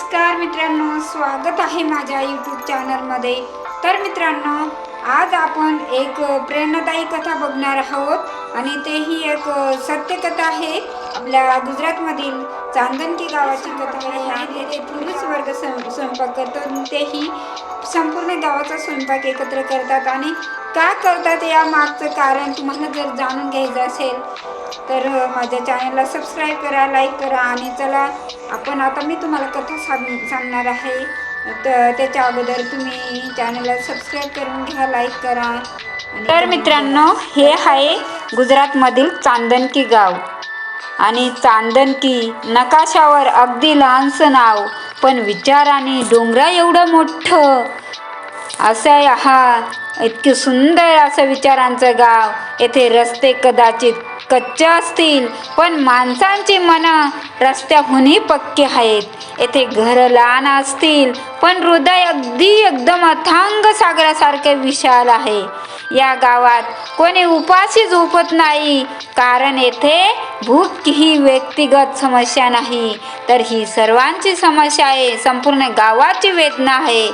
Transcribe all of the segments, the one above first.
नमस्कार मित्रांनो स्वागत आहे माझ्या यूट्यूब चॅनलमध्ये तर मित्रांनो आज आपण एक प्रेरणादायी कथा बघणार आहोत. आणि तेही एक सत्यकथा आहे आपल्या गुजरातमधील चांदनकी गावाची कथा आहे. आणि ते वर्ग स्वयं- स्वयंपाक करतो तेही संपूर्ण गावाचा स्वयंपाक एकत्र करतात. आणि का करतात या मागचं कारण तुम्हाला जर जाणून घ्यायचं असेल तर माझ्या चॅनलला सबस्क्राईब करा लाईक करा. आणि चला आपण आता मी तुम्हाला कथा सांग सांगणार आहे. तर त्याच्या अगोदर तुम्ही चॅनलला सबस्क्राईब करून घ्या लाईक करा. तर मित्रांनो हे आहे गुजरातमधील चांदनकी गाव. आणि चांदणकी नकाशावर अगदी लहानसं नाव पण विचाराने डोंगरा एवढं मोठं. असं हा इतके सुंदर असं विचारांचं गाव. येथे रस्ते कदाचित कच्चे असतील पण माणसांची मनं रस्त्याहूनही पक्के आहेत. येथे घरं लहान असतील पण हृदय अगदी एकदम अथांग सागरासारखे विशाल आहे. या गावात. कोणी उपाशी झोपत नाही. कारण येथे भूक ही व्यक्तिगत समस्या नाही. तर ही सर्वांची समस्या आहे. संपूर्ण गावाची वेदना आहे.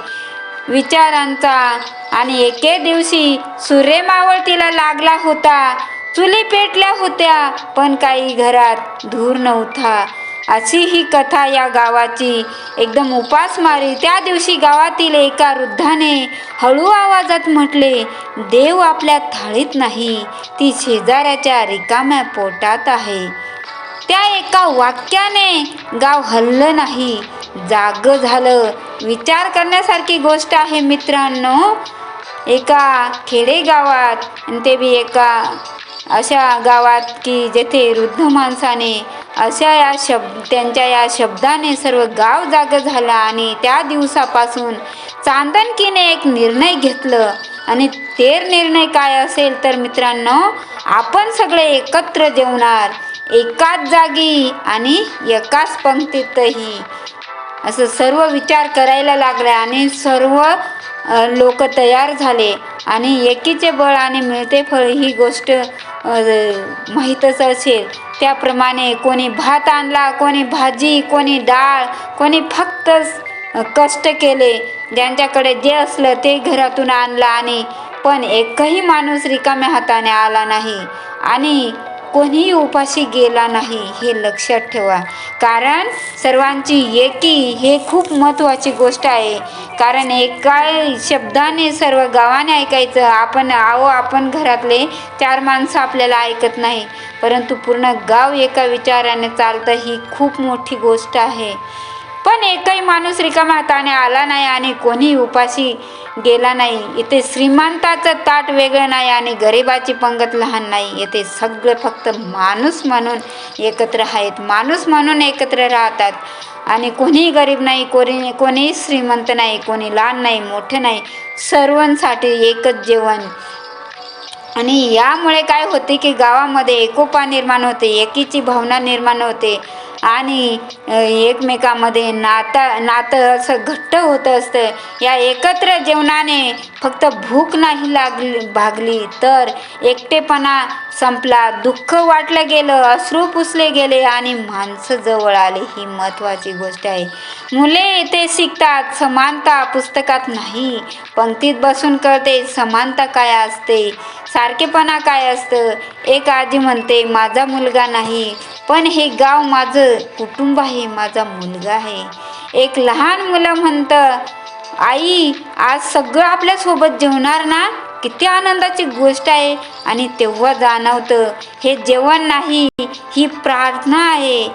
विचारांचा. आणि एके दिवशी सूर्य मावळतीला लागला होता. चुली पेटल्या होत्या. पण काही घरात धूर नव्हता. अशी ही कथा या गावाची. एकदम उपासमारी त्या दिवशी गावातील एका वृद्धाने हळू आवाजात म्हटले देव आपल्या थाळीत नाही. ती शेजाऱ्याच्या रिकाम्या पोटात आहे. त्या एका वाक्याने गाव हल्लं नाही. जाग झालं. विचार करण्यासारखी गोष्ट आहे मित्रांनो. एका खेडेगावात ते बी एका अशा गावात की जेथे वृद्ध माणसाने अशा या शब्द त्यांच्या या शब्दाने सर्व गाव जाग झाला आणि त्या दिवसापासून चांदनकीने एक निर्णय घेतलं. आणि ते निर्णय काय असेल तर मित्रांनो आपण सगळे एकत्र जेवणार. एकाच जागी आणि एकाच पंक्तीतही. असं सर्व विचार करायला लागले आणि सर्व लोक तयार झाले. आणि एकीचे बळ आणि मिळते फळ ही गोष्ट माहीतच असेल त्याप्रमाणे कोणी भात आणला कोणी भाजी कोणी डाळ कोणी फक्त कष्ट केले ज्यांच्याकडे जे असलं ते घरातून आणलं आणि पण एकही माणूस रिकाम्या हाताने आला नाही. आणि कोणीही उपाशी गेला नाही हे लक्षात ठेवा. कारण सर्वांची एकी हे खूप महत्त्वाची गोष्ट आहे. कारण एका शब्दाने सर्व गावाने ऐकायचं. आपण आहो आपण घरातले चार माणसं आपल्याला ऐकत नाही. परंतु पूर्ण गाव एका विचाराने चालतं ही खूप मोठी गोष्ट आहे. पण एकही माणूस रिकाम्या हाताने आला नाही आणि कोणी उपाशी गेला नाही. इथे श्रीमंताचं ताट वेगळं नाही आणि गरिबाची पंगत लहान नाही. येथे सगळे फक्त माणूस म्हणून एकत्र आहेत. माणूस म्हणून एकत्र राहतात. आणि कोणीही गरीब नाही कोणी कोणीही श्रीमंत नाही कोणी लहान नाही मोठे नाही. सर्वांसाठी एकच जेवण. आणि यामुळे काय होते की गावामध्ये एकोपा निर्माण होते एकीची भावना निर्माण होते. आणि एकमेकामध्ये नाता नातं असं घट्ट होत असतं. या एकत्र जेवणाने फक्त भूक नाही लागली भागली तर एकटेपणा संपला दुःख वाटलं गेलं अश्रू पुसले गेले आणि माणसं जवळ आले. ही महत्त्वाची गोष्ट आहे. मुले येथे शिकतात समानता पुस्तकात नाही. पंक्तीत बसून कळते समानता काय असते? सारखेपणा काय असतं? एक आजी म्हणते माझा मुलगा नाही पण हे गाव माझं कुटुंब आहे माझा मुलगा आहे. एक लहान मुलं म्हणतं आई आज सगळं आपल्यासोबत जेवणार ना? किती आनंदाची गोष्ट आहे. आणि तेव्हा जाणवतं हे जेवण नाही ही प्रार्थना आहे.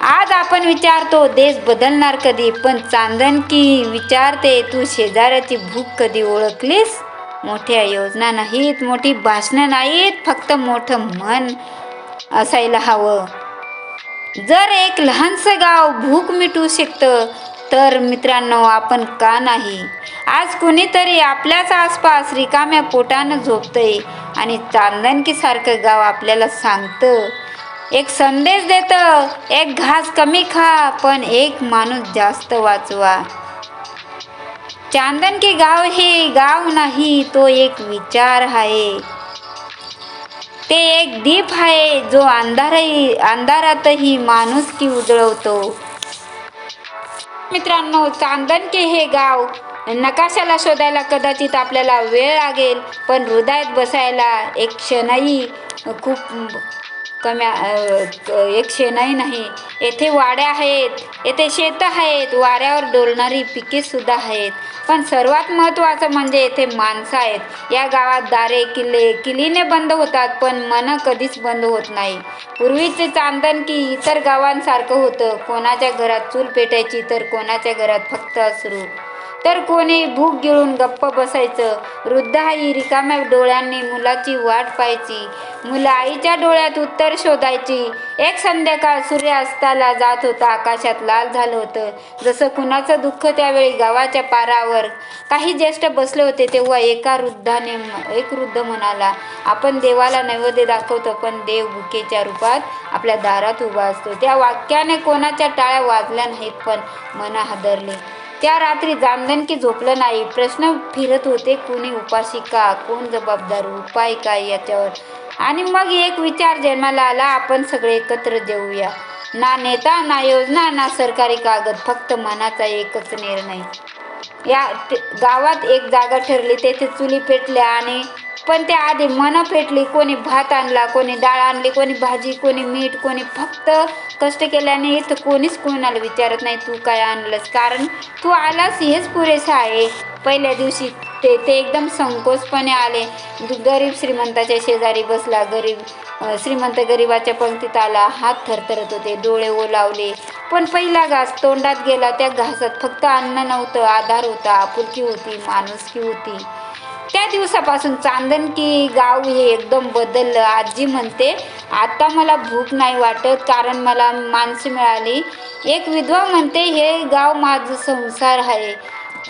आज आपण विचारतो देश बदलणार कधी? पण चांदन की विचारते तू शेजाऱ्याची भूक कधी ओळखलीस? मोठ्या योजना नाहीत मोठी भाषणं नाहीत फक्त मोठं मन असायला हवं. जर एक लहानसं गाव भूक मिटू शकतं तर मित्रांनो आपण का नाही? आज कुणीतरी आपल्याच आसपास रिकाम्या पोटानं झोपतंय आणि चांदणकीसारखं गाव आपल्याला सांगतं. एक संदेश देतं एक घास कमी खा पण एक माणूस जास्त वाचवा. चांदनकी गाव हे गाव नाही तो एक विचार आहे ते एक दीप आहे जो अंधारही अंधारातही माणुसकी उजळवतो। मित्रांनो चांदणके हे गाव नकाशाला शोधायला कदाचित आपल्याला वेळ लागेल पण हृदयात बसायला एक क्षणही खूप कमी एक शेणही नाही येथे वाड्या आहेत येथे शेतं आहेत वाऱ्यावर डोलणारी पिकेसुद्धा आहेत. पण सर्वात महत्त्वाचं म्हणजे येथे माणसं आहेत. या गावात दारे किल्ले किल्लीने बंद होतात पण मन कधीच बंद होत नाही. पूर्वीचे चांदण की इतर गावांसारखं होतं. कोणाच्या घरात चूल पेटायची तर कोणाच्या घरात फक्त असरू तर कोणी भूक गिळून गप्प बसायचं? वृद्ध आई रिकाम्या डोळ्यांनी मुलाची वाट पाहायची. मुलं आईच्या डोळ्यात उत्तर शोधायची. एक संध्याकाळ सूर्यास्ताला जात होता आकाशात लाल झालं होतं. जसं कुणाचं दुःख त्यावेळी गावाच्या पारावर. काही ज्येष्ठ बसले होते तेव्हा एका वृद्धाने एक वृद्ध म्हणाला आपण देवाला नैवेद्य दाखवतो पण देव भुकेच्या रूपात आपल्या दारात उभा असतो. त्या वाक्याने कोणाच्या टाळ्या वाजल्या नाहीत पण मना हादरले. त्या रात्री जामदनकी झोपलं नाही. प्रश्न फिरत होते कोणी उपाशी का? कोण जबाबदार? उपाय काय याच्यावर? आणि मग एक विचार जन्माला आला आपण सगळे एकत्र जेऊया. ना नेता ना योजना ना सरकारी कागद फक्त मनाचा एकच निर्णय. या गावात एक जागा ठरली तेथे चुली पेटल्या आणि पण ते आधी मन पेटली कोणी भात आणला कोणी डाळ आणली कोणी भाजी कोणी मीठ कोणी फक्त कष्ट केल्याने इथं कोणीच कोणाला विचारत नाही तू काय आणलंस? कारण तू आलास हेच पुरेसं आहे. पहिल्या दिवशी ते ते एकदम संकोचपणे आले. गरीब श्रीमंताच्या शेजारी बसला. गरीब श्रीमंत गरीबाच्या पंक्तीत आला. हात थरथरत होते डोळे ओलावले. पण पहिला घास तोंडात गेला. त्या घासात फक्त अन्न नव्हतं. आधार होता आपुलकी होती माणुसकी होती. त्या दिवसापासून चांदणकी गाव हे एकदम बदललं आजी म्हणते आता मला भूक नाही वाटत कारण मला माणसं मिळाली. एक विधवा म्हणते हे गाव माझं संसार आहे.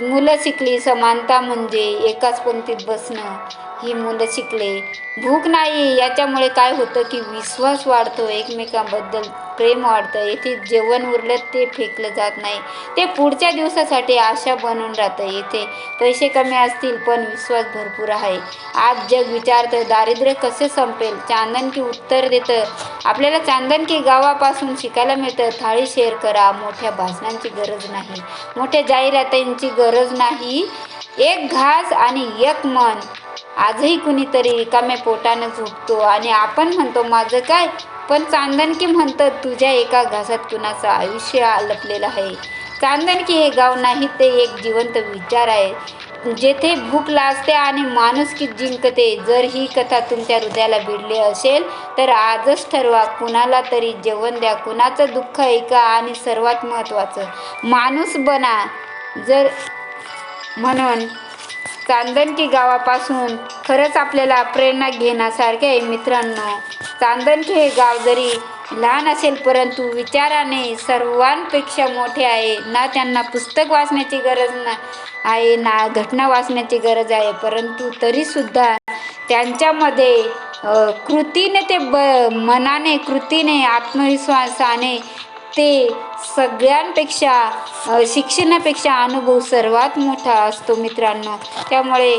मुलं शिकली समानता म्हणजे एकाच पंक्तीत बसणं. ही मुलं शिकले. भूक नाही. याच्यामुळे काय होतं की विश्वास वाढतो एकमेकांबद्दल. प्रेम वाढतं येथे जेवण उरलं ते फेकलं जात नाही. ते पुढच्या दिवसासाठी आशा बनून राहतं. येथे पैसे कमी असतील पण विश्वास भरपूर आहे. आज जग विचारतं दारिद्र्य कसे संपेल? चांदनकी उत्तर देतं. आपल्याला चांदनकी गावापासून शिकायला मिळतं. थाळी शेअर करा. मोठ्या भाषणांची गरज नाही. मोठ्या जाहिरातींची गरज नाही. एक घास आणि एक मन. आजही कुणीतरी रिकाम्या पोटानं झोपतो. आणि आपण म्हणतो माझं काय पण चांदणकी म्हणतात तुझ्या एका घासात कुणाचं आयुष्य लपलेलं आहे? चांदणकी हे गाव नाही ते एक जिवंत विचार आहे. जेथे भूक लाजते आणि माणुसकी जिंकते जर ही कथा तुमच्या हृदयाला भिडली असेल तर आजच ठरवा कुणाला तरी जेवण द्या. कुणाचं दुःख ऐका आणि सर्वात महत्त्वाचं माणूस बना. जर म्हणून चांदणकी गावापासून खरंच आपल्याला प्रेरणा घेण्यासारखे आहे मित्रांनो. चांदणकी हे गाव जरी लहान असेल परंतु विचाराने सर्वांपेक्षा मोठे आहे. ना त्यांना पुस्तक वाचण्याची गरज ना आहे ना घटना वाचण्याची गरज आहे. परंतु तरीसुद्धा त्यांच्यामध्ये कृतीने ते ब मनाने कृतीने आत्मविश्वासाने ते सगळ्यांपेक्षा शिक्षणापेक्षा अनुभव सर्वात मोठा असतो मित्रांनो. त्यामुळे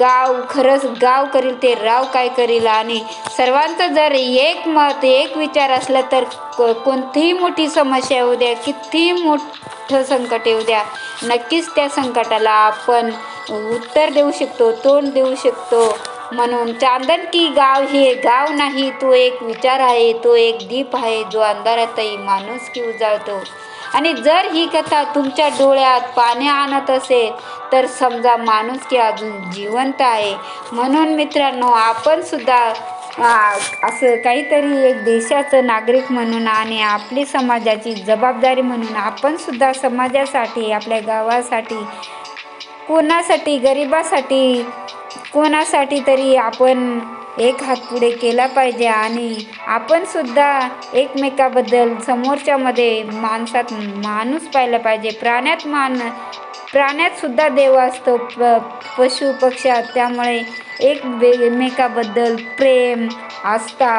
गाव खरंच गाव करील ते राव काय करील आणि सर्वांचं जर एक मत एक विचार असला तर कोणतीही मोठी समस्या येऊ द्या कितीही मोठं संकट येऊ द्या नक्कीच त्या संकटाला आपण उत्तर देऊ शकतो तोंड देऊ शकतो. म्हणून चांदणकी गाव हे गाव नाही तो एक विचार आहे तो एक दीप आहे जो अंधारातही माणुसकी उजाळतो. आणि जर ही कथा तुमच्या डोळ्यात पाणी आणत असेल तर समजा माणूस की अजून जिवंत आहे. म्हणून मित्रांनो आपण सुद्धा असं काहीतरी एक देशाचं नागरिक म्हणून आणि आपली समाजाची जबाबदारी म्हणून आपण सुद्धा समाजासाठी आपल्या गावासाठी कोणासाठी गरिबासाठी कोणासाठी तरी आपण एक हात पुढे केला पाहिजे आणि आपण सुद्धा एकमेकाबद्दल समोरच्यामध्ये माणसात माणूस पाहिला पाहिजे प्राण्यात मान प्राण्यात सुद्धा देव असतो प पशु पक्षात त्यामुळे एकमेकाबद्दल प्रेम आस्था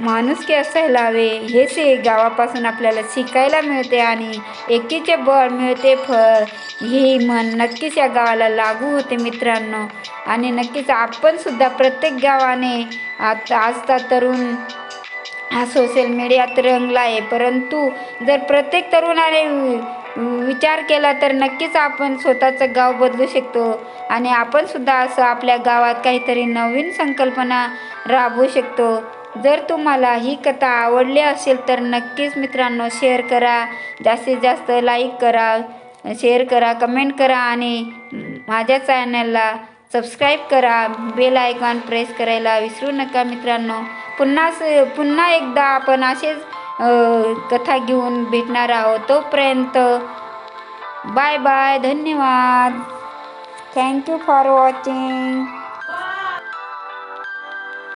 माणुसकी असायला हवे हेच हे गावापासून आपल्याला शिकायला मिळते आणि एकीचे बळ मिळते फळ ही म्हण नक्कीच या गावाला लागू होते मित्रांनो. आणि नक्कीच आपण सुद्धा प्रत्येक गावाने आता आजचा तरुण हा सोशल मीडियात रंगला आहे परंतु जर प्रत्येक तरुणाने विचार केला तर नक्कीच आपण स्वतःचं गाव बदलू शकतो. आणि आपण सुद्धा असं आपल्या गावात काहीतरी नवीन संकल्पना राबवू शकतो. जर तुम्हाला ही कथा आवडली असेल तर नक्कीच मित्रांनो शेअर करा. जास्तीत जास्त लाईक करा शेअर करा कमेंट करा आणि माझ्या चॅनलला सबस्क्राईब करा. बेल आयकॉन प्रेस करायला विसरू नका मित्रांनो. पुन्हा स- पुन्हा एकदा आपण असेच कथा घेऊन भेटणार आहोत. तोपर्यंत बाय बाय धन्यवाद. Thank you for watching